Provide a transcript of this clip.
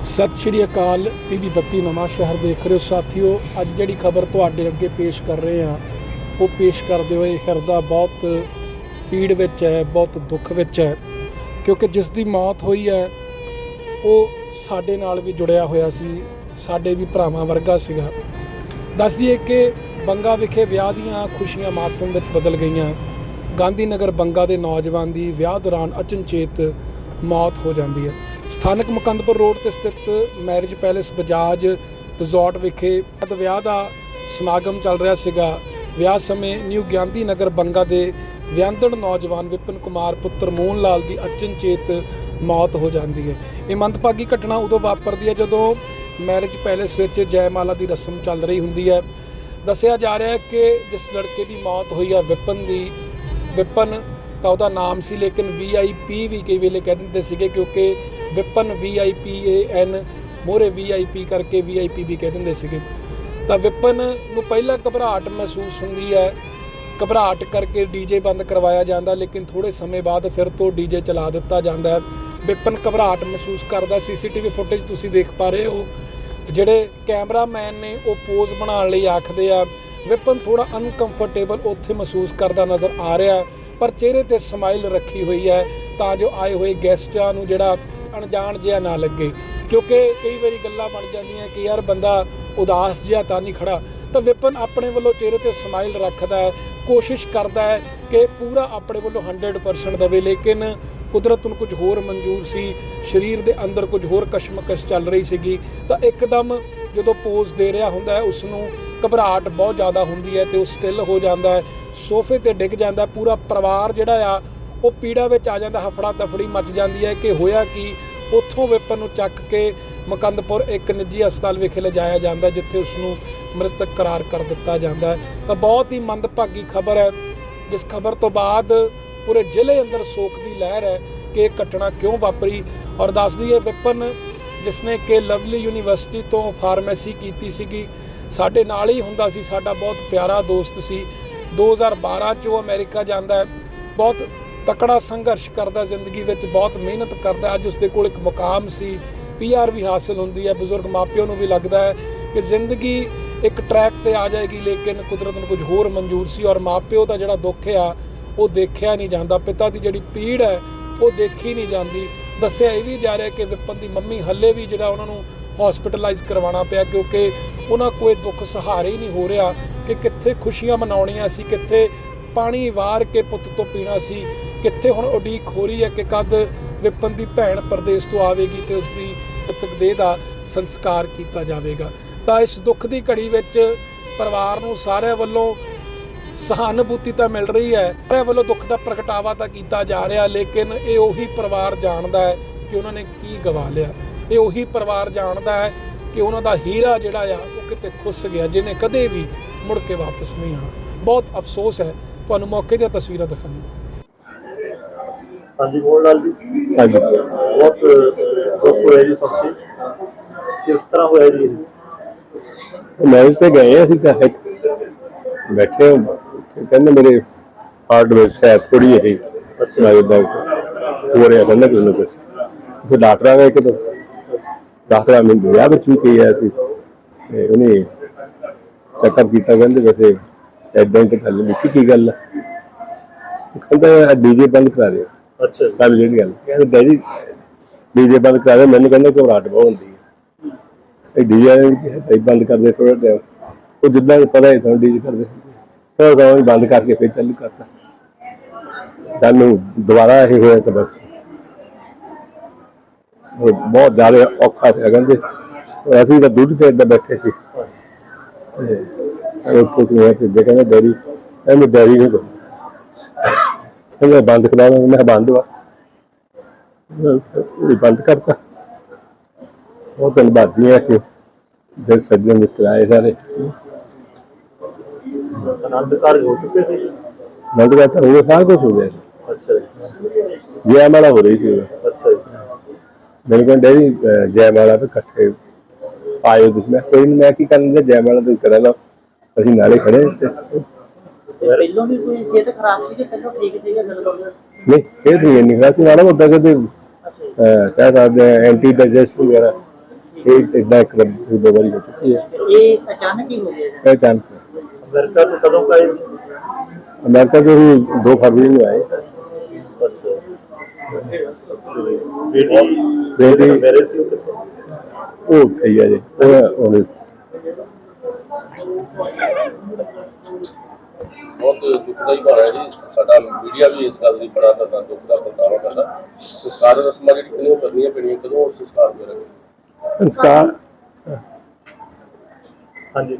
ਸਤਿ ਸ਼੍ਰੀ ਅਕਾਲ ਪੀਬੀ ਬੱਤੀ ਨਵਾਂ ਸ਼ਹਿਰ ਦੇਖ ਰਹੇ ਹੋ ਸਾਥੀਓ। ਅੱਜ ਜਿਹੜੀ ਖਬਰ ਤੁਹਾਡੇ ਅੱਗੇ ਪੇਸ਼ ਕਰ ਰਹੇ ਹਾਂ, ਉਹ ਪੇਸ਼ ਕਰਦੇ ਹੋਏ ਹਿਰਦਾ ਬਹੁਤ ਪੀੜ ਵਿੱਚ ਹੈ, ਬਹੁਤ ਦੁੱਖ ਵਿੱਚ ਹੈ, ਕਿਉਂਕਿ ਜਿਸ ਦੀ ਮੌਤ ਹੋਈ ਹੈ, ਉਹ ਸਾਡੇ ਨਾਲ ਵੀ ਜੁੜਿਆ ਹੋਇਆ ਸੀ, ਸਾਡੇ ਵੀ ਭਰਾਵਾਂ ਵਰਗਾ ਸੀਗਾ। ਦੱਸ ਦਈਏ ਕਿ ਬੰਗਾ ਵਿਖੇ ਵਿਆਹ ਦੀਆਂ ਖੁਸ਼ੀਆਂ ਮਾਤਮ ਵਿੱਚ ਬਦਲ ਗਈਆਂ। ਗਾਂਧੀ ਨਗਰ ਬੰਗਾ ਦੇ ਨੌਜਵਾਨ ਦੀ ਵਿਆਹ ਦੌਰਾਨ ਅਚਨਚੇਤ ਮੌਤ ਹੋ ਜਾਂਦੀ ਹੈ। ਸਥਾਨਕ ਮੁਕੰਦਪੁਰ ਰੋਡ ਤੇ ਸਥਿਤ ਮੈਰਿਜ ਪੈਲੇਸ ਬਜਾਜ ਰਿਜ਼ੋਰਟ ਵਿਖੇ ਅਦ ਵਿਆਹ ਦਾ ਸਮਾਗਮ ਚੱਲ ਰਿਹਾ ਸੀਗਾ। ਵਿਆਹ ਸਮੇਂ ਨਿਊ ਗਾਂਧੀ ਨਗਰ ਬੰਗਾ ਦੇ ਵਿਅੰਦੜ ਨੌਜਵਾਨ ਵਿਪਨ ਕੁਮਾਰ ਪੁੱਤਰ ਮੋਹਨ ਲਾਲ ਦੀ ਅਚਨਚੇਤ ਮੌਤ ਹੋ ਜਾਂਦੀ ਹੈ। ਇਹ ਮੰਦਭਾਗੀ ਘਟਨਾ ਉਦੋਂ ਵਾਪਰਦੀ ਹੈ ਜਦੋਂ ਮੈਰਿਜ ਪੈਲੇਸ ਵਿੱਚ ਜੈਮਾਲਾ ਦੀ ਰਸਮ ਚੱਲ ਰਹੀ ਹੁੰਦੀ ਹੈ। ਦੱਸਿਆ ਜਾ ਰਿਹਾ ਹੈ ਕਿ ਜਿਸ ਲੜਕੇ ਦੀ ਮੌਤ ਹੋਈ ਹੈ ਵਿਪਨ ਦੀ ਵਿਪਨ ਤਾਂ ਉਹਦਾ ਨਾਮ ਸੀ ਲੇਕਿਨ ਵੀਆਈਪੀ ਵੀ ਕਈ ਵੇਲੇ ਕਹਿ ਦਿੰਦੇ ਸੀਗੇ ਕਿਉਂਕਿ Vipan V I P A N more VIP ਕਰਕੇ ਵੀਆਈਪੀ ਵੀ ਕਹਿ ਦਿੰਦੇ ਸੀਗੇ। ਤਾਂ ਵਿਪਨ ਨੂੰ ਪਹਿਲਾਂ ਘਬਰਾਹਟ ਮਹਿਸੂਸ ਹੁੰਦੀ ਹੈ। ਘਬਰਾਹਟ ਕਰਕੇ ਡੀਜੇ ਬੰਦ ਕਰਵਾਇਆ ਜਾਂਦਾ, ਲੇਕਿਨ ਥੋੜੇ ਸਮੇਂ ਬਾਅਦ ਫਿਰ ਤੋਂ ਡੀਜੇ ਚਲਾ ਦਿੱਤਾ ਜਾਂਦਾ ਹੈ। ਵਿਪਨ ਘਬਰਾਹਟ ਮਹਿਸੂਸ ਕਰਦਾ ਸੀਸੀਟੀਵੀ ਫੁਟੇਜ ਤੁਸੀਂ ਦੇਖ ਪਾ ਰਹੇ ਹੋ। ਜਿਹੜੇ ਕੈਮਰਾਮੈਨ ਨੇ ਉਹ ਪੋਜ਼ ਬਣਾਉਣ ਲਈ ਆਖਦੇ ਆ, ਵਿਪਨ ਥੋੜਾ ਅਨਕੰਫਰਟੇਬਲ ਉੱਥੇ ਮਹਿਸੂਸ ਕਰਦਾ ਨਜ਼ਰ ਆ ਰਿਹਾ, ਪਰ ਚਿਹਰੇ ਤੇ ਸਮਾਈਲ ਰੱਖੀ ਹੋਈ ਹੈ। ਤਾਂ ਜੋ ਆਏ ਹੋਏ ਗੈਸਟਾਂ ਨੂੰ ਜਿਹੜਾ ਅਣਜਾਣ ਜਿਹਾ ਨਾ ਲੱਗੇ। ਕਿਉਂਕਿ ਕਈ ਵਾਰੀ ਗੱਲਾਂ ਬਣ ਜਾਂਦੀਆਂ ਕਿ ਯਾਰ ਬੰਦਾ ਉਦਾਸ ਜਿਹਾ ਤਾਂ ਨਹੀਂ ਖੜਾ। ਤਾਂ ਵਿਪਨ ਆਪਣੇ ਵੱਲੋਂ ਚਿਹਰੇ ਤੇ ਸਮਾਈਲ ਰੱਖਦਾ ਹੈ, ਕੋਸ਼ਿਸ਼ ਕਰਦਾ ਹੈ ਕਿ ਪੂਰਾ ਆਪਣੇ ਵੱਲੋਂ 100% ਦੇਵੇ। ਲੇਕਿਨ ਕੁਦਰਤ ਨੂੰ ਕੁਝ ਹੋਰ ਮਨਜ਼ੂਰ ਸੀ, ਸਰੀਰ ਦੇ ਅੰਦਰ ਕੁਝ ਹੋਰ ਕਸ਼ਮਕਸ਼ ਚੱਲ ਰਹੀ ਸੀਗੀ। ਤਾਂ ਇੱਕਦਮ ਜਦੋਂ ਪੋਜ਼ ਦੇ ਰਿਹਾ ਹੁੰਦਾ ਹੈ ਉਸ ਨੂੰ ਘਬਰਾਹਟ ਬਹੁਤ ਜ਼ਿਆਦਾ ਹੁੰਦੀ ਹੈ ਤੇ ਉਹ ਸਟਿਲ ਹੋ ਜਾਂਦਾ ਹੈ। ਸੋਫੇ ਤੇ ਡਿੱਗ ਜਾਂਦਾ ਪੂਰਾ ਪਰਿਵਾਰ ਜਿਹੜਾ ਆ, ਉਹ ਪੀੜਾ ਵਿੱਚ ਆ ਜਾਂਦਾ ਹਫੜਾ ਦਫੜੀ ਮਚ ਜਾਂਦੀ ਹੈ ਕਿ ਹੋਇਆ ਕੀ? ਉੱਥੋਂ ਵਿਪਨ ਨੂੰ ਚੱਕ ਕੇ ਮਕੰਦਪੁਰ ਇੱਕ ਨਿੱਜੀ ਹਸਪਤਾਲ ਵਿਖੇ ਲਿਜਾਇਆ ਜਾਂਦਾ ਜਿੱਥੇ ਉਸ ਨੂੰ ਮ੍ਰਿਤਕ ਕਰਾਰ ਕਰ ਦਿੱਤਾ ਜਾਂਦਾ ਹੈ। ਤਾਂ ਬਹੁਤ ਹੀ ਮੰਦਭਾਗੀ ਖਬਰ ਹੈ। ਜਿਸ ਖਬਰ ਤੋਂ ਬਾਅਦ ਪੂਰੇ ਜ਼ਿਲ੍ਹੇ ਅੰਦਰ ਸੋਗ ਦੀ ਲਹਿਰ ਹੈ ਕਿ ਇਹ ਘਟਨਾ ਕਿਉਂ ਵਾਪਰੀ ਔਰ ਦੱਸਦੀ ਹੈ ਵਿਪਨ ਜਿਸਨੇ ਕਿ ਲਵਲੀ ਯੂਨੀਵਰਸਿਟੀ ਤੋਂ ਫਾਰਮੇਸੀ ਕੀਤੀ ਸੀਗੀ। ਸਾਡੇ ਨਾਲ ਹੀ ਹੁੰਦਾ ਸੀ, ਸਾਡਾ ਬਹੁਤ ਪਿਆਰਾ ਦੋਸਤ ਸੀ। 2012 ਚ ਉਹ ਅਮਰੀਕਾ ਜਾਂਦਾ ਹੈ। ਬਹੁਤ ਤਕੜਾ ਸੰਘਰਸ਼ ਕਰਦਾ, ਜ਼ਿੰਦਗੀ ਵਿੱਚ ਬਹੁਤ ਮਿਹਨਤ ਕਰਦਾ। ਅੱਜ ਉਸਦੇ ਕੋਲ ਇੱਕ ਮੁਕਾਮ ਸੀ ਪੀਆਰ ਵੀ ਹਾਸਲ ਹੁੰਦੀ ਹੈ। ਬਜ਼ੁਰਗ ਮਾਪਿਆਂ ਨੂੰ ਵੀ ਲੱਗਦਾ ਹੈ ਕਿ ਜ਼ਿੰਦਗੀ ਇੱਕ ਟਰੈਕ ਤੇ ਆ ਜਾਏਗੀ, ਲੇਕਿਨ ਕੁਦਰਤ ਨੂੰ ਕੁਝ ਹੋਰ ਮਨਜ਼ੂਰ ਸੀ ਔਰ ਮਾਪਿਓ ਦਾ ਜਿਹੜਾ ਦੁੱਖ ਆ, ਉਹ ਦੇਖਿਆ ਨਹੀਂ ਜਾਂਦਾ। ਪਿਤਾ ਦੀ ਜਿਹੜੀ ਪੀੜ ਹੈ, ਉਹ ਦੇਖੀ ਨਹੀਂ ਜਾਂਦੀ। ਦੱਸਿਆ ਇਹ ਵੀ ਜਾ ਰਿਹਾ ਕਿ ਵਿਪਨ ਦੀ ਮੰਮੀ ਹੱਲੇ ਵੀ ਜਿਹੜਾ ਉਹਨਾਂ ਨੂੰ ਹਸਪੀਟਲਾਈਜ਼ ਕਰਵਾਉਣਾ ਪਿਆ, ਕਿਉਂਕਿ ਉਹਨਾਂ ਕੋਈ ਦੁੱਖ ਸਹਾਰੇ ਹੀ ਨਹੀਂ ਹੋ ਰਿਹਾ ਕਿ ਕਿੱਥੇ ਖੁਸ਼ੀਆਂ ਮਨਾਉਣੀਆਂ ਸੀ, ਕਿੱਥੇ ਪਾਣੀ ਵਾਰ ਕੇ ਪੁੱਤ ਤੋਂ ਪੀਣਾ ਸੀ। ਕਿੱਥੇ ਹੁਣ ਉਡੀਕ ਹੋ ਰਹੀ ਹੈ ਕਿ ਕਦ ਵਿਪਨ ਦੀ ਭੈਣ ਪਰਦੇਸ ਤੋਂ ਆਵੇਗੀ ਤੇ ਉਸ ਦੀ ਪੁੱਤਕ ਦੇਹ ਦਾ ਸੰਸਕਾਰ ਕੀਤਾ ਜਾਵੇਗਾ? ਤਾਂ ਇਸ ਦੁੱਖ ਦੀ ਘੜੀ ਵਿੱਚ ਪਰਿਵਾਰ ਨੂੰ ਸਾਰਿਆਂ ਵੱਲੋਂ ਸਹਾਨੁਭੂਤੀ ਤਾਂ ਮਿਲ ਰਹੀ ਹੈ, ਸਾਰਿਆਂ ਵੱਲੋਂ ਦੁੱਖ ਦਾ ਪ੍ਰਗਟਾਵਾ ਤਾਂ ਕੀਤਾ ਜਾ ਰਿਹਾ, ਲੇਕਿਨ ਇਹ ਉਹੀ ਪਰਿਵਾਰ ਜਾਣਦਾ ਹੈ ਕਿ ਉਹਨਾਂ ਨੇ ਕੀ ਗਵਾ ਲਿਆ। ਇਹ ਉਹੀ ਪਰਿਵਾਰ ਜਾਣਦਾ ਹੈ ਕਿ ਉਹਨਾਂ ਦਾ ਹੀਰਾ ਜਿਹੜਾ ਆ, ਉਹ ਕਿਤੇ ਖੁੱਸ ਗਿਆ, ਜਿਹਨੇ ਕਦੇ ਵੀ ਮੁੜ ਕੇ ਵਾਪਸ ਨਹੀਂ ਆਣਾ ਬਹੁਤ ਅਫਸੋਸ ਹੈ। ਤੁਹਾਨੂੰ ਮੌਕੇ ਦੀਆਂ ਤਸਵੀਰਾਂ ਦਿਖਾਉਂਦੇ ਹਾਂਜੀ ਮੋਹਨ ਲਾਲ ਜੀ? ਹਾਂਜੀ। ਬਹੁਤ ਦੁੱਖ ਹੋਇਆ ਜੀ ਸਭ ਤੇ। ਕਿਸ ਤਰ੍ਹਾਂ ਹੋਇਆ ਜੀ? ਮੈਰਿਜ ਤੇ ਗਏ ਅਸੀਂ ਤਾਂ ਇੱਥੇ। ਬੈਠੇ ਹਾਂ। ਤੇ ਕਹਿੰਦੇ ਮੇਰੇ ਹਾਰਟ ਵਿੱਚ ਸ਼ਾਇਦ ਥੋੜੀ ਜਿਹੀ ਅੱਛਾ। ਮੈਂ ਦਾ ਹੋ ਰਿਹਾ ਕਹਿੰਦਾ ਕੁਝ ਨਾ ਕੁਝ ਤੇ ਡਾਕਟਰ ਆ ਗਏ ਕਿਤੇ ਡਾਕਟਰ ਨੇ ਵਿਆਹ ਵਿੱਚ ਵੀ ਕਿਹਾ ਸੀ ਤੇ ਉਹਨੇ ਚੈੱਕਅਪ ਕੀਤਾ ਕਹਿੰਦੇ ਵੈਸੇ ਐਦਾਂ ਹੀ ਤਾਂ ਗੱਲ ਨਹੀਂ ਕੀ ਗੱਲ ਹੈ। ਕਹਿੰਦਾ ਡੀਜੇ ਬੰਦ ਕਰਾ ਦਿਓ। ਅੱਛਾ ਕੱਲ ਜਿਹੜੀ ਗੱਲ। ਕਹਿੰਦੇ ਡੈਡੀ, ਡੀਜੇ ਬੰਦ ਕਰਾ ਦੇ ਮੈਨੂੰ ਕਹਿੰਦਾ ਘਬਰਾਹਟ ਬਹੁਤ ਹੁੰਦੀ ਹੈ। ਇਹ ਡੀਜੇ ਵਾਲੇ ਬੰਦ ਕਰ ਥੋੜਾ ਟਾਈਮ ਉਹ ਜਿੱਦਾਂ ਪਤਾ ਹੈ ਤੁਹਾਨੂੰ ਡੀਜੇ ਕਰਦੇ ਫਿਰ ਤਾਂ ਬੰਦ ਕਰਕੇ ਫਿਰ ਚਾਲੂ ਕਰਤਾ। ਸਾਨੂੰ ਦੁਬਾਰਾ ਇਹ ਹੋਇਆ ਤਾਂ ਬਸ। ਬਹੁਤ ਜ਼ਿਆਦਾ ਔਖਾ ਸੀ, ਕਹਿੰਦੇ। ਅਸੀਂ ਤਾਂ ਦੁੱਧ ਤੇ ਬੈਠੇ ਸੀ। ਤੇ ਉਹ ਕੁਝ ਕਿ ਜੇ ਡੈਡੀ ਐਵੇਂ ਡੈਡੀ ਨੂੰ ਕਹਿੰਦਾ ਬੰਦ ਕਰਾ ਲਾਂ ਮੈਂ ਬੰਦ ਵਾ। ਉਹ ਬੰਦ ਕਰਤਾ। ਉਹ ਤਾਂ ਬਾਦੀਆਂ ਕਿ ਜਦ ਸੱਜਣ ਮਿੱਤਰ ਆਏ ਸਾਰੇ। ਆਨੰਦ ਕਾਰਜ ਹੋ ਚੁੱਕੇ ਸੀ? ਬੰਦ ਕਰਤਾ ਉਹ ਸਾਰਾ ਕੁਝ ਹੋ ਗਿਆ ਅੱਛਾ ਜੀ। ਜੈ ਮਾਲਾ ਹੋ ਰਹੀ ਸੀ। ਅੱਛਾ ਜੀ। ਅਹ, ਜੈ ਮਾਲਾ ਤੇ ਇਕੱਠੇ ਆਏ ਤੁਸੀਂ। ਮੈਂ ਕੋਈ ਨੀ, ਮੈਂ ਕੀ ਕਰਨ ਜੈ ਮਾਲਾ ਤੁਸੀਂ ਕਰਾ ਲਓ। ਅਸੀਂ ਨਾਲੇ ਖੜੇ ਤੇ ਪਹਿਲਾਂ ਵੀ ਕੋਈ ਸਿਹਤ ਖਰਾਬ ਸੀ ਕਿ ਪਹਿਲਾਂ ਠੀਕ ਸੀਗਾ ਜਦੋਂ ਨਹੀਂ ਸਿਹਤ ਨਹੀਂ ਇੰਨੀ ਖਰਾਬ ਸੀ। ਮਾੜਾ ਮੋਟਾ ਕਿਤੇ ਅੱਛਾ ਜੀ। ਕਹਿ ਸਕਦੇ ਐਂਟੀ ਡਾਈਜੈਸਟ ਵਗੈਰਾ। ਇਹ ਇਦਾਂ ਇੱਕ ਵਾਰੀ ਦੋ ਵਾਰੀ ਹੋ ਚੁੱਕੀ ਹੈ। ਇਹ ਅਚਾਨਕ ਹੀ ਹੋ ਗਿਆ ਅਚਾਨਕ। ਅਮਰੀਕਾ ਤੋਂ ਕਦੋਂ ਕਾਏ ਅਮਰੀਕਾ ਤੋਂ ਹੀ 2 ਫਰਵਰੀ ਨੂੰ ਆਏ। ਅੱਛਾ। ਬੇਟੀ? ਬੇਟੀ? ਮੇਰੇ ਸੀ? ਉਹ ਉੱਥੇ ਹੀ ਆ ਜੀ। ਉਹ ਬਹੁਤ ਦੁਖਦਾਈ ਭਾਰ ਹੈ ਜੀ। ਸਾਡਾ ਮੀਡੀਆ ਵੀ ਇਸ ਗੱਲ ਦੀ ਬੜਾ ਜ਼ਿਆਦਾ ਦੁੱਖ ਦਾ ਪ੍ਰਗਟਾਵਾ ਕਰਦਾ। ਸੰਸਕਾਰ ਰਸਮਾਂ ਜਿਹੜੀ ਕਿਉਂ ਕਰਨੀਆਂ ਪੈਣੀਆਂ ਕਦੋਂ ਉਹ ਸੰਸਕਾਰ ਕਰਾਂਗੇ ਸੰਸਕਾਰ। ਹਾਂਜੀ।